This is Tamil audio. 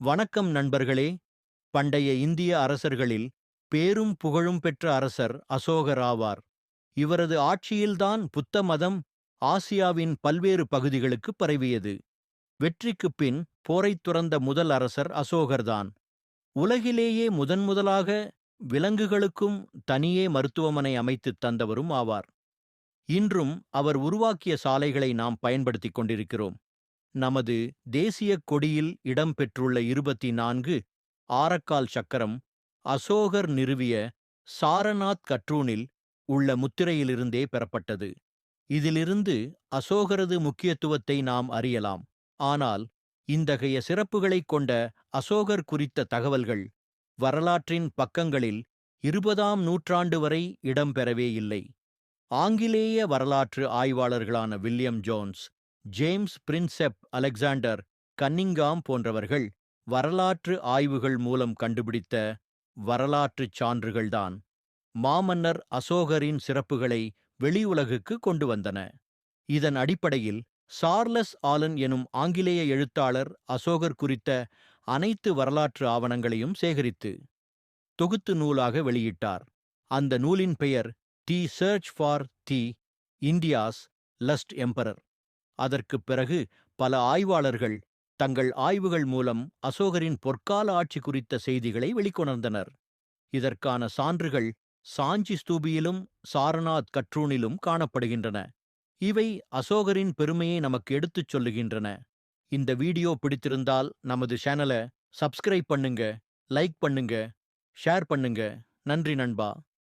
வணக்கம் நண்பர்களே. பண்டைய இந்திய அரசர்களில் பேரும் புகழும் பெற்ற அரசர் அசோகர் ஆவார். இவரது ஆட்சியில்தான் புத்த மதம் ஆசியாவின் பல்வேறு பகுதிகளுக்கு பரவியது. வெற்றிக்குப் பின் போரைத் துறந்த முதல் அரசர் அசோகர்தான். உலகிலேயே முதன்முதலாக விலங்குகளுக்கும் தனியே மருத்துவமனை அமைத்துத் தந்தவரும் ஆவார். இன்றும் அவர் உருவாக்கிய சாலைகளை நாம் பயன்படுத்திக் கொண்டிருக்கிறோம். நமது தேசியக் கொடியில் இடம்பெற்றுள்ள இருபத்தி நான்கு ஆரக்கால் சக்கரம் அசோகர் நிறுவிய சாரநாத் கற்றூனில் உள்ள முத்திரையிலிருந்தே பெறப்பட்டது. இதிலிருந்து அசோகரது முக்கியத்துவத்தை நாம் அறியலாம். ஆனால் இந்தகைய சிறப்புகளைக் கொண்ட அசோகர் குறித்த தகவல்கள் வரலாற்றின் பக்கங்களில் இருபதாம் நூற்றாண்டு வரை இடம்பெறவே இல்லை. ஆங்கிலேய வரலாற்று ஆய்வாளர்களான William Jones James Prinsep Alexander Cunningham போன்றவர்கள் வரலாற்று ஆய்வுகள் மூலம் கண்டுபிடித்த வரலாற்றுச் சான்றுகள்தான். மாமன்னர் அசோகரின் சிறப்புகளை வெளியுலகுக்கு கொண்டு வந்தன. இதன் அடிப்படையில் சார்லஸ் ஆலன் எனும் ஆங்கிலேய எழுத்தாளர் அசோகர் குறித்த அனைத்து வரலாற்று ஆவணங்களையும் சேகரித்து தொகுத்து நூலாக வெளியிட்டார். அந்த நூலின் பெயர் the search for the India's lost emperor. அதற்குப் பிறகு பல ஆய்வாளர்கள் தங்கள் ஆய்வுகள் மூலம் அசோகரின் பொற்கால ஆட்சி குறித்த செய்திகளை வெளிக்கொணர்ந்தனர். இதற்கான சான்றுகள் சாஞ்சி ஸ்தூபியிலும் சாரநாத் கற்றூனிலும் காணப்படுகின்றன. இவை அசோகரின் பெருமையை நமக்கு எடுத்துச் சொல்லுகின்றன. இந்த வீடியோ பிடித்திருந்தால் நமது சேனலை சப்ஸ்கிரைப் பண்ணுங்க லைக் பண்ணுங்க ஷேர் பண்ணுங்க. நன்றி நண்பா.